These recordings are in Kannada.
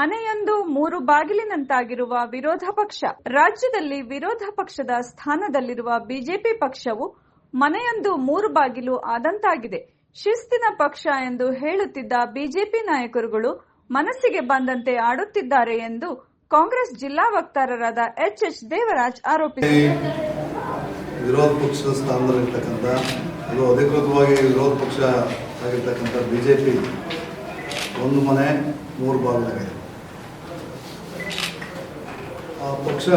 ಮನೆಯೊಂದು ಮೂರು ಬಾಗಿಲಿನಂತಾಗಿರುವ ವಿರೋಧ ಪಕ್ಷ, ರಾಜ್ಯದಲ್ಲಿ ವಿರೋಧ ಪಕ್ಷದ ಸ್ಥಾನದಲ್ಲಿರುವ ಬಿಜೆಪಿ ಪಕ್ಷವು ಮನೆಯೊಂದು ಮೂರು ಬಾಗಿಲು ಆದಂತಾಗಿದೆ. ಶಿಸ್ತಿನ ಪಕ್ಷ ಎಂದು ಹೇಳುತ್ತಿದ್ದ ಬಿಜೆಪಿ ನಾಯಕರುಗಳು ಮನಸ್ಸಿಗೆ ಬಂದಂತೆ ಆಡುತ್ತಿದ್ದಾರೆ ಎಂದು ಕಾಂಗ್ರೆಸ್ ಜಿಲ್ಲಾ ವಕ್ತಾರರಾದ ಎಚ್ ಎಚ್ ದೇವರಾಜ್ ಆರೋಪಿಸಿದರು ವಿರೋಧ ಪಕ್ಷದ ಸ್ಥಾನದಲ್ಲಿರ್ತಕ್ಕಂಥ ಅದು ಅಧಿಕೃತವಾಗಿ ವಿರೋಧ ಪಕ್ಷ ಆಗಿರ್ತಕ್ಕಂಥ ಬಿಜೆಪಿ ಒಂದು ಮನೆ, ಮೂರು ಭಾಗದಾಗಿದೆ ಆ ಪಕ್ಷ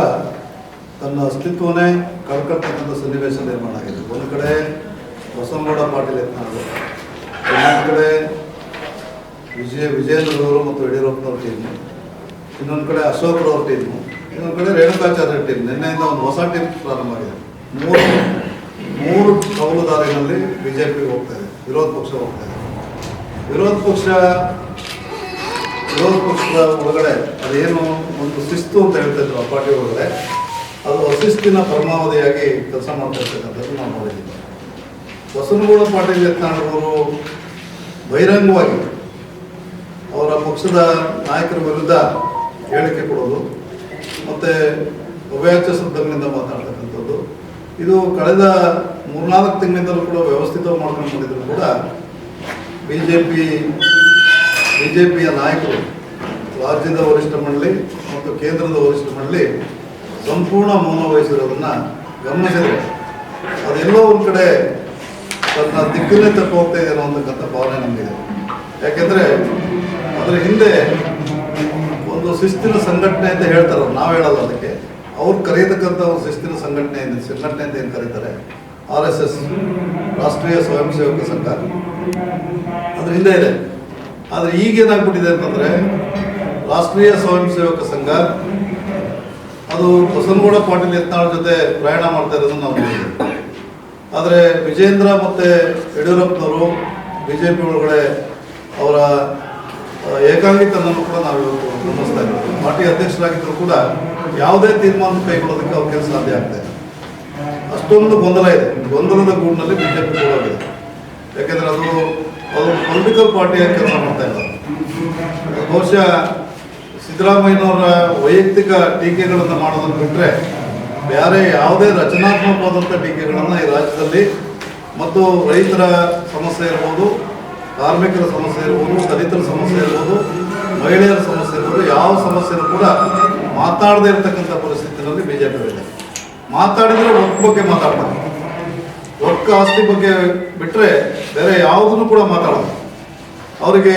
ತನ್ನ ಅಸ್ತಿತ್ವನೇ ಕಳ್ಕೊಳ್ತಕ್ಕಂಥ ಸನ್ನಿವೇಶ ನಿರ್ಮಾಣ ಆಗಿದೆ. ಒಂದು ಕಡೆ ಬಸವನಗೌಡ ಪಾಟೀಲ್ ಯತ್ನಾಳ್ ಇನ್ನೊಂದು ಕಡೆ ವಿಜಯ ವಿಜೇಂದ್ರರವರು ಮತ್ತು ಯಡಿಯೂರಪ್ಪನವ್ರ ಟೀಮು ಇನ್ನೊಂದು ಕಡೆ ಅಶೋಕ್ರವ್ರ ಟೀಮು ಇನ್ನೊಂದು ಕಡೆ ರೇಣುಕಾಚಾರ್ಯ ಟೀಮ್ ನಿನ್ನೆಯಿಂದ ಒಂದು ಹೊಸ ಟೀಮ್ ಪ್ರಾರಂಭ ಆಗಿದೆ. ಮೂರು ಮೂರು ಕೌಲುದಾರಿನಲ್ಲಿ ಬಿ ಜೆ ಪಿ ಹೋಗ್ತಾ ಇದೆ, ವಿರೋಧ ಪಕ್ಷ ಹೋಗ್ತಾ ಇದೆ. ವಿರೋಧ ಪಕ್ಷ ವಿರೋಧ ಪಕ್ಷದ ಒಳಗಡೆ ಅದೇನು ಒಂದು ಶಿಸ್ತು ಅಂತ ಹೇಳ್ತಾ ಇದ್ರು ಆ ಪಾರ್ಟಿ ಒಳಗಡೆ, ಅದು ಅಶಿಸ್ತಿನ ಪರಮಾವಧಿಯಾಗಿ ಕೆಲಸ ಮಾಡ್ತಾ ಇರ್ತಕ್ಕಂಥದ್ದು ನಾವು ನೋಡಿದ್ದೀವಿ ಬಸವನಗೌಡ ಪಾಟೀಲ್ ಬಹಿರಂಗವಾಗಿ ಅವರ ಪಕ್ಷದ ನಾಯಕರ ವಿರುದ್ಧ ಹೇಳಿಕೆ ಕೊಡೋದು, ಮತ್ತು ಅವ್ಯಾಚ ಶಬ್ದಗಳಿಂದ ಮಾತನಾಡ್ತಕ್ಕಂಥದ್ದು ಇದು ಕಳೆದ ಮೂರ್ನಾಲ್ಕು ತಿಂಗಳಿಂದಲೂ ಕೂಡ ವ್ಯವಸ್ಥಿತವಾಗಿ ಮಾಡ್ಕೊಂಡು ಬಂದಿದ್ರು ಕೂಡ B J P B J ಪಿಯ ನಾಯಕರು ರಾಜ್ಯದ ವರಿಷ್ಠ ಮಂಡಳಿ ಮತ್ತು ಕೇಂದ್ರದ ವರಿಷ್ಠ ಮಂಡಳಿ ಸಂಪೂರ್ಣ ಮೌನ ವಹಿಸಿರೋದನ್ನು ಗಮನಿಸಿದೆ ಅದೆಲ್ಲೋ ಒಂದು ಕಡೆ ತನ್ನ ದಿಕ್ಕನ್ನೇ ತಪ್ಪು ಹೋಗ್ತಾ ಇದೆ ಅನ್ನೋತಕ್ಕಂಥ ಭಾವನೆ ನಮಗಿದೆ. ಯಾಕೆಂದರೆ ಅದರ ಹಿಂದೆ ಒಂದು ಶಿಸ್ತಿನ ಸಂಘಟನೆ ಅಂತ ಹೇಳ್ತಾರೆ ನಾವು ಹೇಳಲ್ಲ ಅದಕ್ಕೆ. ಅವ್ರು ಕರೆಯತಕ್ಕಂಥ ಒಂದು ಶಿಸ್ತಿನ ಸಂಘಟನೆ ಸಂಘಟನೆ ಅಂತ ಏನು ಕರೀತಾರೆ? ಆರ್ ಎಸ್, ರಾಷ್ಟ್ರೀಯ ಸ್ವಯಂ ಸೇವಕ ಸಂಘ. ಅದ್ರ ಹಿಂದೆ ಇದೆ. ಆದರೆ ಈಗ ಏನಾಗ್ಬಿಟ್ಟಿದೆ ಅಂತಂದ್ರೆ ರಾಷ್ಟ್ರೀಯ ಸ್ವಯಂ ಸೇವಕ ಸಂಘ ಅದು ಬಸನಗೌಡ ಪಾಟೀಲ್ ಯತ್ನಾಳ್ ಜೊತೆ ಪ್ರಯಾಣ ಮಾಡ್ತಾ ಇರೋದನ್ನ ನಾವು ನೋಡಿದ್ದೀವಿ. ಆದರೆ ವಿಜೇಂದ್ರ ಮತ್ತು ಯಡಿಯೂರಪ್ಪನವರು ಬಿ ಜೆ ಪಿ ಒಳಗಡೆ ಅವರ ಏಕಾಂಗಿತನನ್ನು ಕೂಡ ನಾವು ಗಮನಿಸ್ತಾ ಇದ್ದೀವಿ. ಪಾರ್ಟಿ ಅಧ್ಯಕ್ಷರಾಗಿದ್ದರೂ ಕೂಡ ಯಾವುದೇ ತೀರ್ಮಾನ ಕೈಗೊಳ್ಳೋದಕ್ಕೆ ಅವ್ರ ಕೆಲಸ ಸಾಧ್ಯ ಆಗ್ತಾ ಇದೆ ಅಷ್ಟೊಂದು ಗೊಂದಲ ಇದೆ. ಗೊಂದಲದ ಗೂಡಿನಲ್ಲಿ ಬಿ ಜೆ ಪಿ ಹೋಗಿದೆ ಯಾಕೆಂದರೆ ಅದು ಅದು ಪೊಲಿಟಿಕಲ್ ಪಾರ್ಟಿಯಾಗಿ ಕೆಲಸ ಮಾಡ್ತಾ ಇಲ್ಲ. ಬಹುಶಃ ಸಿದ್ದರಾಮಯ್ಯನವರ ವೈಯಕ್ತಿಕ ಟೀಕೆಗಳನ್ನು ಮಾಡೋದನ್ನು ಬಿಟ್ಟರೆ ಬೇರೆ ಯಾವುದೇ ರಚನಾತ್ಮಕವಾದಂಥ ಟೀಕೆಗಳನ್ನು ಈ ರಾಜ್ಯದಲ್ಲಿ ಮತ್ತು ರೈತರ ಸಮಸ್ಯೆ ಇರ್ಬೋದು, ಕಾರ್ಮಿಕರ ಸಮಸ್ಯೆ ಇರ್ಬೋದು, ದಲಿತರ ಸಮಸ್ಯೆ ಇರ್ಬೋದು, ಮಹಿಳೆಯರ ಸಮಸ್ಯೆ ಇರ್ಬೋದು, ಯಾವ ಸಮಸ್ಯೆನೂ ಕೂಡ ಮಾತಾಡದೇ ಇರತಕ್ಕಂಥ ಪರಿಸ್ಥಿತಿಯಲ್ಲಿ ಬಿ ಜೆ ಪಿ ಇದೆ. ಮಾತಾಡಿದರೆ ಒಕ್ಕ ಬಗ್ಗೆ ಮಾತಾಡ್ತಾರೆ. ಒಕ್ಕ ಆಸ್ತಿ ಬಗ್ಗೆ ಬಿಟ್ಟರೆ ಬೇರೆ ಯಾವುದನ್ನು ಕೂಡ ಮಾತಾಡೋದು ಅವರಿಗೆ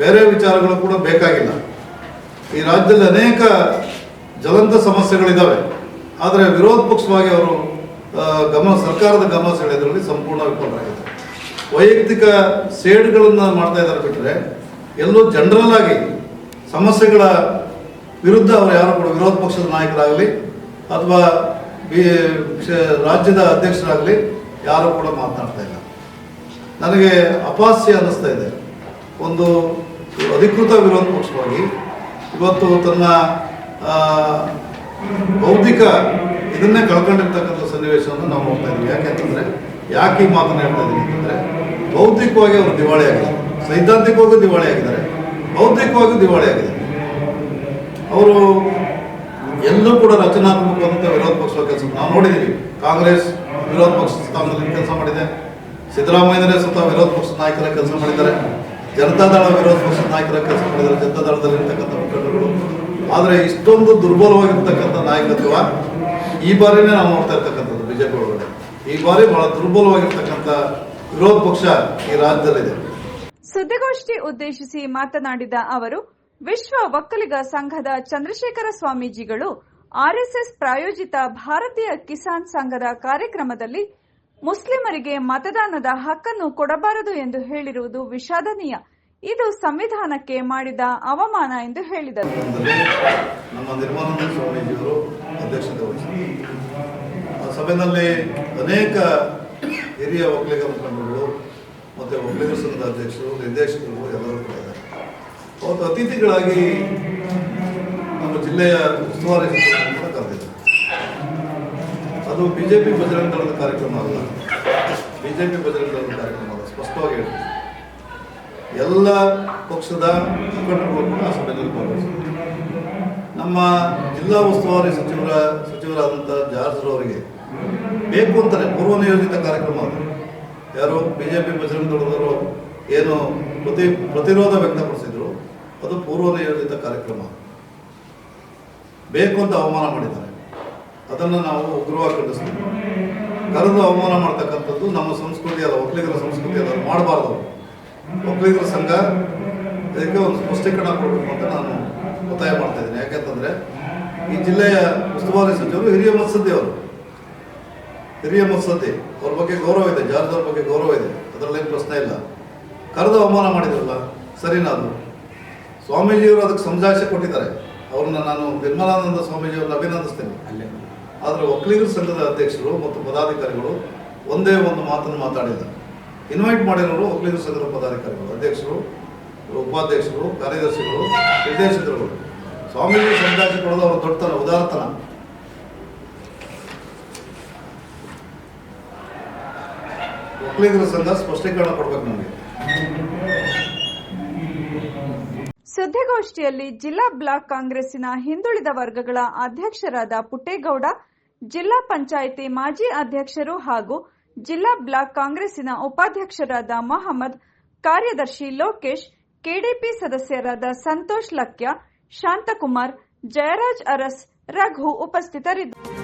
ಬೇರೆ ವಿಚಾರಗಳು ಕೂಡ ಬೇಕಾಗಿಲ್ಲ. ಈ ರಾಜ್ಯದಲ್ಲಿ ಅನೇಕ ಜ್ವಲಂತ ಸಮಸ್ಯೆಗಳಿದ್ದಾವೆ ಆದರೆ ವಿರೋಧ ಪಕ್ಷವಾಗಿ ಅವರು ಗಮನ ಸರ್ಕಾರದ ಗಮನ ಸೆಳೆಯೋದ್ರಲ್ಲಿ ಸಂಪೂರ್ಣ ವಿಫಲರಾಗಿದೆ ವೈಯಕ್ತಿಕ ಸೇಡ್ಗಳನ್ನು ಮಾಡ್ತಾ ಇದ್ದಾರೆ ಬಿಟ್ಟರೆ ಎಲ್ಲೂ ಜನರಲ್ ಆಗಿ ಸಮಸ್ಯೆಗಳ ವಿರುದ್ಧ ಅವರು ಯಾರು ಕೂಡ ವಿರೋಧ ಪಕ್ಷದ ನಾಯಕರಾಗಲಿ ಅಥವಾ ಬಿ ರಾಜ್ಯದ ಅಧ್ಯಕ್ಷರಾಗಲಿ ಯಾರು ಕೂಡ ಮಾತನಾಡ್ತಾ ಇಲ್ಲ. ನನಗೆ ಅಪಾಸ್ಯ ಅನ್ನಿಸ್ತಾ ಇದೆ. ಒಂದು ಅಧಿಕೃತ ವಿರೋಧ ಪಕ್ಷವಾಗಿ ಇವತ್ತು ತನ್ನ ಬೌದ್ಧಿಕ ಇದನ್ನೇ ಕಳ್ಕೊಂಡಿರ್ತಕ್ಕಂಥ ಸನ್ನಿವೇಶವನ್ನು ನಾವು ನೋಡ್ತಾ ಇದ್ದೀವಿ. ಯಾಕೆಂತಂದರೆ ಯಾಕೆ ಈ ಮಾತನ್ನು ಹೇಳ್ತಾ ಇದ್ದೀವಿ ಅಂತಂದರೆ, ಬೌದ್ಧಿಕವಾಗಿ ಅವರು ದಿವಾಳಿ ಆಗಿದ್ದಾರೆ. ಸೈದ್ಧಾಂತಿಕವಾಗಿ ದಿವಾಳಿ ಆಗಿದ್ದಾರೆ. ಬೌದ್ಧಿಕವಾಗಿ ದಿವಾಳಿ ಆಗಿದೆ ಅವರು ಎಲ್ಲೂ ಕೂಡ ರಚನಾತ್ಮಕವಾದಂಥ ವಿರೋಧ ಪಕ್ಷ ಕೆಲಸ ನಾವು ನೋಡಿದ್ದೀವಿ. ಕಾಂಗ್ರೆಸ್ ವಿರೋಧ ಪಕ್ಷ ಸ್ಥಾನದಲ್ಲಿ ಕೆಲಸ ಮಾಡಿದೆ. ಸಿದ್ದರಾಮಯ್ಯನವರೇ ಸ್ವತಃ ವಿರೋಧ ಪಕ್ಷದ ನಾಯಕರ ಕೆಲಸ ಮಾಡಿದ್ದಾರೆ. ಜನತಾದಳ ವಿರೋಧ ಪಕ್ಷದ ನಾಯಕರ ಕೆಲಸ ಮಾಡಿದ್ದಾರೆ. ಜನತಾದಳದಲ್ಲಿ ಇರ್ತಕ್ಕಂಥ ಮುಖಂಡರುಗಳು. ಆದರೆ ಇಷ್ಟೊಂದು ದುರ್ಬಲವಾಗಿರ್ತಕ್ಕಂಥ ನಾಯಕತ್ವ ಈ ಬಾರಿನೇ ನಾವು ನೋಡ್ತಾ ಇರ್ತಕ್ಕಂಥದ್ದು ಬಿಜೆಪಿ ಒಳಗಡೆ. ಈ ಬಾರಿ ಬಹಳ ದುರ್ಬಲವಾಗಿರ್ತಕ್ಕಂಥ ವಿರೋಧ ಪಕ್ಷ ಈ ರಾಜ್ಯದಲ್ಲಿದೆ. ಸುದ್ದಿಗೋಷ್ಠಿ ಉದ್ದೇಶಿಸಿ ಮಾತನಾಡಿದ ಅವರು, ವಿಶ್ವ ಒಕ್ಕಲಿಗ ಸಂಘದ ಚಂದ್ರಶೇಖರ ಸ್ವಾಮೀಜಿಗಳು ಆರ್ಎಸ್ಎಸ್ ಪ್ರಾಯೋಜಿತ ಭಾರತೀಯ ಕಿಸಾನ್ ಸಂಘದ ಕಾರ್ಯಕ್ರಮದಲ್ಲಿ ಮುಸ್ಲಿಮರಿಗೆ ಮತದಾನದ ಹಕ್ಕನ್ನು ಕೊಡಬಾರದು ಎಂದು ಹೇಳಿರುವುದು ವಿಷಾದನೀಯ. ಇದು ಸಂವಿಧಾನಕ್ಕೆ ಮಾಡಿದ ಅವಮಾನ ಎಂದು ಹೇಳಿದರು. ಸಭೆಯಲ್ಲಿ ಅನೇಕ ಹಿರಿಯ ಒಕ್ಕಲಿಗ ಮುಖಂಡರು ಮತ್ತು ಒಕ್ಕಲಿಗ ಸಂಘದ ಅಧ್ಯಕ್ಷರು, ನಿರ್ದೇಶಕರು ಎಲ್ಲರೂ ಕೂಡ ಇದ್ದಾರೆ. ಅವತ್ತು ಅತಿಥಿಗಳಾಗಿ ನಮ್ಮ ಜಿಲ್ಲೆಯ ಉಸ್ತುವಾರಿ ಅದು ಬಿ ಜೆ ಪಿ ಬಜರಂಗ ದಳದ ಕಾರ್ಯಕ್ರಮ ಅಲ್ಲ. ಬಿಜೆಪಿ ಬಜರಂಗ ದಳದ ಕಾರ್ಯಕ್ರಮ ಅಲ್ಲ. ಸ್ಪಷ್ಟವಾಗಿ ಹೇಳ್ತೀನಿ. ಎಲ್ಲ ಪಕ್ಷದ ಮುಖಂಡರುಗಳು ಕೂಡ ಆ ಸಭೆಯಲ್ಲಿ ಭಾಗವಹಿಸಿದ್ರು ನಮ್ಮ ಜಿಲ್ಲಾ ಉಸ್ತುವಾರಿ ಸಚಿವರ, ಸಚಿವರಾದಂಥ ಜಾರ್ಜ್ ಅವರಿಗೆ ಬೇಕು ಅಂತಾರೆ. ಪೂರ್ವ ನಿಯೋಜಿತ ಕಾರ್ಯಕ್ರಮ ಅದು. ಯಾರು ಬಿ ಜೆ ಪಿ ಬಜರಂಗ ದಳದವರು ಏನು ಪ್ರತಿ, ಪ್ರತಿರೋಧ ವ್ಯಕ್ತಪಡಿಸಿದ್ರು, ಅದು ಪೂರ್ವ ನಿಯೋಜಿತ ಕಾರ್ಯಕ್ರಮ. ಬೇಕು ಅಂತ ಅವಮಾನ ಮಾಡಿದ್ದಾರೆ. ಅದನ್ನು ನಾವು ಉಗ್ರವಾಗಿ ಖಂಡಿಸ್ತೀವಿ. ಕರೆದು ಅವಮಾನ ಮಾಡ್ತಕ್ಕಂಥದ್ದು ನಮ್ಮ ಸಂಸ್ಕೃತಿ ಅದ, ಒಕ್ಕಲಿಗರ ಸಂಸ್ಕೃತಿ ಅಲ್ಲ ಅದು ಮಾಡಬಾರ್ದು ಒಕ್ಕಲಿಗರ ಸಂಘ ಇದಕ್ಕೆ ಒಂದು ಸ್ಪಷ್ಟೀಕರಣ ಕೊಡಬೇಕು ಅಂತ ನಾನು ಒತ್ತಾಯ ಮಾಡ್ತಾ ಇದ್ದೀನಿ. ಯಾಕೆಂತಂದ್ರೆ ಈ ಜಿಲ್ಲೆಯ ಉಸ್ತುವಾರಿ ಸಚಿವರು ಹಿರಿಯ ಮತ್ಸದ್ದಿ ಅವರು. ಹಿರಿಯ ಮತ್ಸದ್ದಿ, ಅವ್ರ ಬಗ್ಗೆ ಗೌರವ ಇದೆ ಜಾರ್ಜ್ ಅವ್ರ ಬಗ್ಗೆ ಗೌರವ ಇದೆ, ಅದರಲ್ಲೇನು ಪ್ರಶ್ನೆ ಇಲ್ಲ. ಕರೆದು ಅವಮಾನ ಮಾಡಿದ್ರಲ್ಲ, ಸರಿನಾ ಅದು? ಸ್ವಾಮೀಜಿಯವರು ಅದಕ್ಕೆ ಸಂಜಾಯಿಸಿ ಕೊಟ್ಟಿದ್ದಾರೆ. ಅವ್ರನ್ನ ನಾನು ನಿರ್ಮಲಾನಂದ ಸ್ವಾಮೀಜಿಯವ್ರನ್ನ ಅಭಿನಂದಿಸ್ತೇನೆ. ಆದರೆ ಒಕ್ಕಲಿಗರ ಸಂಘದ ಅಧ್ಯಕ್ಷರು ಮತ್ತು ಪದಾಧಿಕಾರಿಗಳು ಒಂದೇ ಒಂದು ಮಾತನ್ನು ಮಾತಾಡಿಲ್ಲ ಇನ್ವೈಟ್ ಮಾಡಿರೋರು ಒಕ್ಕಲಿಗರ ಸಂಘದ ಪದಾಧಿಕಾರಿಗಳು, ಅಧ್ಯಕ್ಷರು, ಉಪಾಧ್ಯಕ್ಷರು, ಕಾರ್ಯದರ್ಶಿಗಳು, ನಿರ್ದೇಶಕರುಗಳು. ಸ್ವಾಮೀಜಿ ಸಮಜಾಯಿಷಿ ಕೊಡೋದು ಅವರ ದೊಡ್ಡತನ, ಉದಾರತನ. ಒಕ್ಕಲಿಗರ ಸಂಘ ಸ್ಪಷ್ಟೀಕರಣ ಕೊಡ್ಬೇಕು ನಮಗೆ. ಸುದ್ದಿಗೋಷ್ಠಿಯಲ್ಲಿ ಜಿಲ್ಲಾ ಬ್ಲಾಕ್ ಕಾಂಗ್ರೆಸ್ಸಿನ ಹಿಂದುಳಿದ ವರ್ಗಗಳ ಅಧ್ಯಕ್ಷರಾದ ಪುಟ್ಟೇಗೌಡ ಜಿಲ್ಲಾ ಪಂಚಾಯಿತಿ ಮಾಜಿ ಅಧ್ಯಕ್ಷರು ಹಾಗೂ ಜಿಲ್ಲಾ ಬ್ಲಾಕ್ ಕಾಂಗ್ರೆಸ್ಸಿನ ಉಪಾಧ್ಯಕ್ಷರಾದ ಮೊಹಮ್ಮದ್, ಕಾರ್ಯದರ್ಶಿ ಲೋಕೇಶ್, ಕೆಡಿಪಿ ಸದಸ್ಯರಾದ ಸಂತೋಷ್ ಲಕ್ಯ, ಶಾಂತಕುಮಾರ್, ಜಯರಾಜ್ ಅರಸ್, ರಘು ಉಪಸ್ಥಿತರಿದ್ದರು